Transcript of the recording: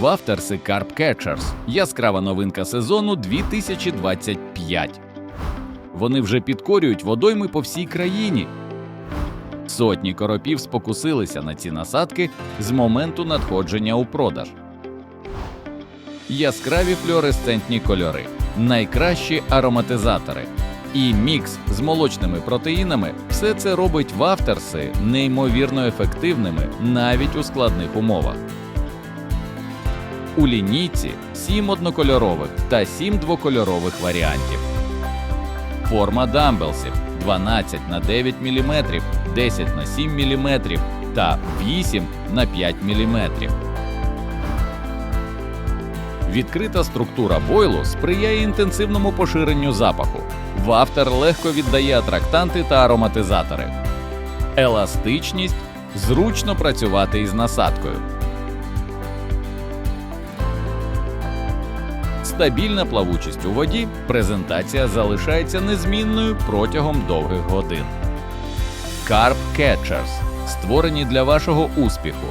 Вафтерси Carp Catchers – яскрава новинка сезону 2025. Вони вже підкорюють водойми по всій країні. Сотні коропів спокусилися на ці насадки з моменту надходження у продаж. Яскраві флюоресцентні кольори, найкращі ароматизатори і мікс з молочними протеїнами все це робить вафтерси неймовірно ефективними навіть у складних умовах. У лінійці 7 однокольорових та 7 двокольорових варіантів. Форма дамбелсів 12 на 9 мм, 10 на 7 мм та 8 на 5 мм. Відкрита структура бойлу сприяє інтенсивному поширенню запаху. Вафтер легко віддає атрактанти та ароматизатори. Еластичність зручно працювати із насадкою. Стабільна плавучість у воді, презентація залишається незмінною протягом довгих годин. Carp Catchers створені для вашого успіху.